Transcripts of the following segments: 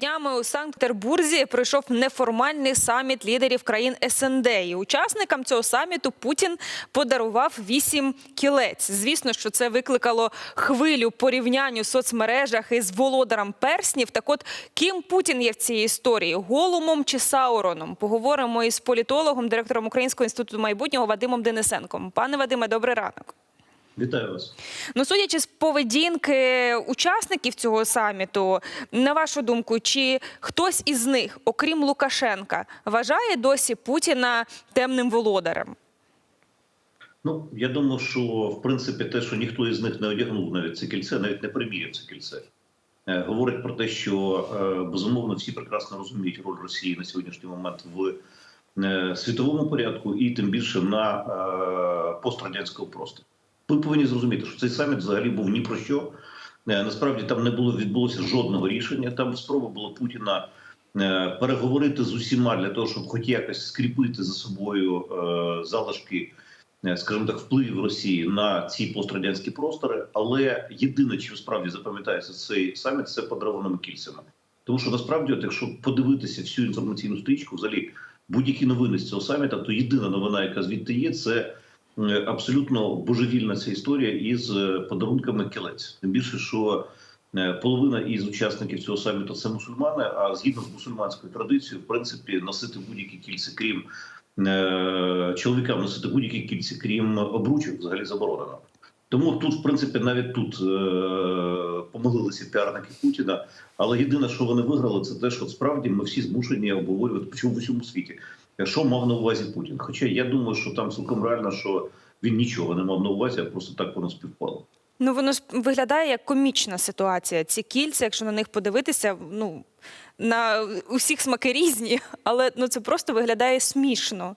днями у Санкт-Петербурзі пройшов неформальний саміт лідерів країн СНД. І учасникам цього саміту Путін подарував вісім кілець. Звісно, що це викликало хвилю порівнянь у соцмережах із володарем перснів. Так от, ким Путін є в цій історії? Голумом чи Сауроном? Поговоримо із політологом, директором Українського інституту майбутнього Вадимом Денисенком. Пане Вадиме, добрий ранок. Вітаю вас. Ну, судячи з поведінки учасників цього саміту, на вашу думку, чи хтось із них, окрім Лукашенка, вважає досі Путіна темним володарем? Ну я думаю, що в принципі те, що ніхто із них не одягнув навіть це кільце, навіть не приміряв це кільце, е, говорить про те, що е, безумовно всі прекрасно розуміють роль Росії на сьогоднішній момент в е, світовому порядку, і тим більше на пострадянському просторі. Ви повинні зрозуміти, що цей саміт взагалі був ні про що. Е, Насправді там не було відбулося жодного рішення. Там спроба була Путіна е, переговорити з усіма для того, щоб хоч якось скріпити за собою е, залишки, скажімо так, впливів Росії на ці пострадянські простори. Але єдине, чим справді запам'ятається цей саміт, це подарованими кільцями. Тому що насправді, от, якщо подивитися всю інформаційну стрічку, взагалі будь-які новини з цього саміта, то єдина новина, яка звідти є, це абсолютно божевільна ця історія із е, подарунками кілець. Тим більше, що е, половина із учасників цього саміту це мусульмани. А згідно з мусульманською традицією, в принципі, носити будь-які кільці, крім е, чоловікам носити будь-які кільці, крім обручок, взагалі заборонено. Тому тут, в принципі, навіть тут е, помилилися піарники Путіна. Але єдине, що вони виграли, це те, що справді ми всі змушені обговорювати причому в усьому світі. Що мав на увазі Путін? Хоча я думаю, що там цілком реально, що він нічого не мав на увазі, а просто так воно співпало. Ну, воно виглядає як комічна ситуація. Ці кільця, якщо на них подивитися, ну на усіх смаки різні, але ну це просто виглядає смішно.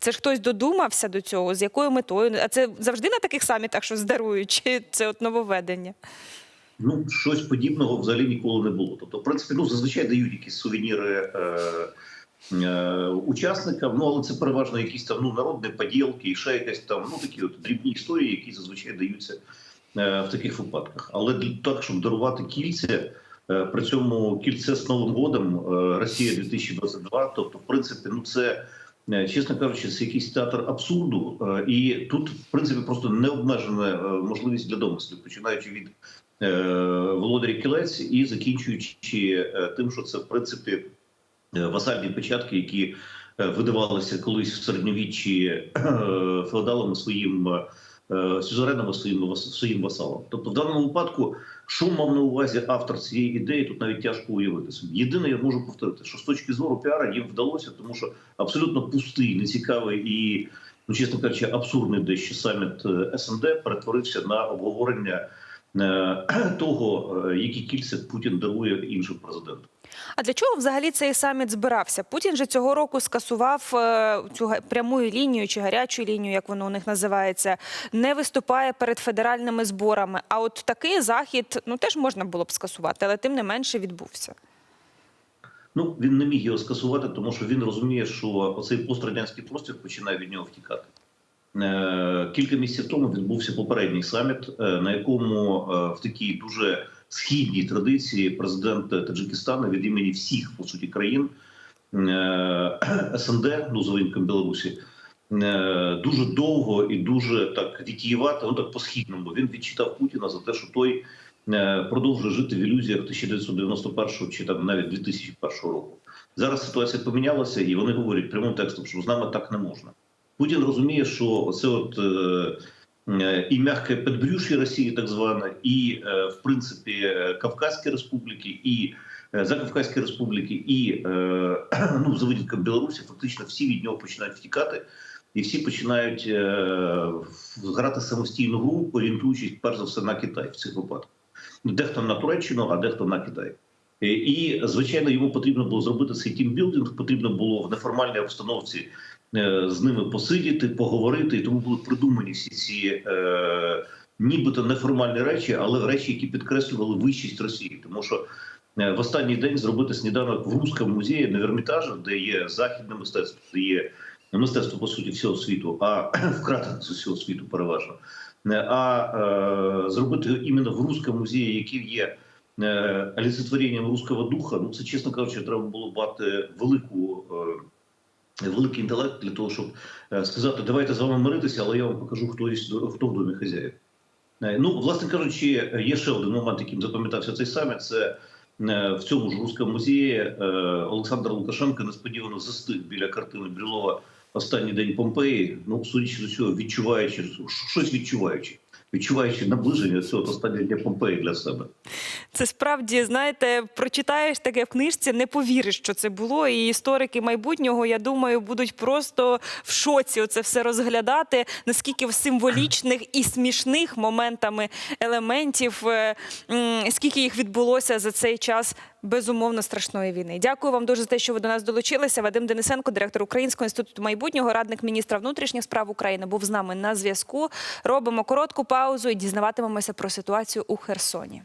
Це ж хтось додумався до цього, з якою метою? А це завжди на таких самітах щось дарують, чи це от нововведення? Ну, щось подібного взагалі ніколи не було. Тобто, в принципі, ну зазвичай дають якісь сувеніри е, учасникам. Ну але це переважно якісь там ну народні поділки, і ще якась там ну такі от дрібні історії, які зазвичай даються е, в таких випадках. Але для так, щоб дарувати кільця. е, При цьому кільце з Новим годом е, Росія 2022, Тобто, в принципі, ну це чесно кажучи, це якийсь театр абсурду, і тут, в принципі, просто необмежена можливість для домислів, починаючи від володарів кілець і закінчуючи тим, що це в принципі васальні печатки, які е, видавалися колись в середньовіччі е, феодалами своїм е, сюзеренами своїм своїм васалам. Тобто, в даному випадку, що мав на увазі автор цієї ідеї, тут навіть тяжко уявити собі. Єдине, я можу повторити, що з точки зору піара їм вдалося, тому що абсолютно пустий, нецікавий і, ну чесно кажучи, абсурдний дещо саміт е, СНД перетворився на обговорення е, того, е, які кільця Путін дарує іншим президентам. А для чого взагалі цей саміт збирався? Путін же цього року скасував е, цю пряму лінію чи гарячу лінію, як воно у них називається, не виступає перед федеральними зборами. А от такий захід ну теж можна було б скасувати, але тим не менше відбувся. Ну він не міг його скасувати, тому що він розуміє, що оцей пострадянський простір починає від нього втікати. Е, Кілька місяців тому відбувся попередній саміт, е, на якому в такій дуже східній традиції президент Таджикистану від імені всіх по суті країн е, СНД, ну винятком Білорусі, е, дуже довго і дуже так вітієвато, ну так по східному. Він відчитав Путіна за те, що той е, продовжує жити в ілюзіях 1991 чи там навіть 2001 року. Зараз ситуація помінялася, і вони говорять прямим текстом, що з нами так не можна. Путін розуміє, що це от е, е, і м'яке підбрюш'я Росії, так зване, і е, в принципі е, Кавказькі республіки, і е, Закавказькі республіки, і е, ну за винятком Білорусі, фактично всі від нього починають втікати, і всі починають грати самостійну гру, орієнтуючись перш за все на Китай в цих випадках. Ну, Дехто на Туреччину, а дехто на Китай. І звичайно, йому потрібно було зробити цей тімбілдинг, потрібно було в неформальній обстановці з ними посидіти, поговорити, і тому були придумані всі ці е, нібито неформальні речі, але речі, які підкреслювали вищість Росії, тому що. е, В останній день зробити сніданок в Руському музеї на Ермітажі, де є західне мистецтво, де є мистецтво по суті всього світу, а вкрадене з усього світу переважно. Е, А е, зробити іменно в Руському музеї, який є е, олицетворенням руського духа, ну це чесно кажучи, треба було мати велику. е, Великий інтелект для того, щоб е, сказати, давайте з вами миритися, але я вам покажу, хто є хто в домі хазяїв. Е, Ну, власне кажучи, є ще один момент, яким запам'ятався цей саміт. Це е, в цьому ж руському музеї Олександр Лукашенко несподівано застиг біля картини Брюлова останній день Помпеї. Ну, судячи з цього, відчуваючи щось відчуваючи, відчуваючи наближення цього останнього дня Помпеї для себе. Це справді, знаєте, прочитаєш таке в книжці, не повіриш, що це було. І історики майбутнього, я думаю, будуть просто в шоці оце все розглядати, наскільки в символічних і смішних моментами елементів, е, скільки їх відбулося за цей час безумовно страшної війни. Дякую вам дуже за те, що ви до нас долучилися. Вадим Денисенко, директор Українського інституту майбутнього, радник міністра внутрішніх справ України, був з нами на зв'язку. Робимо коротку паузу і дізнаватимемося про ситуацію у Херсоні.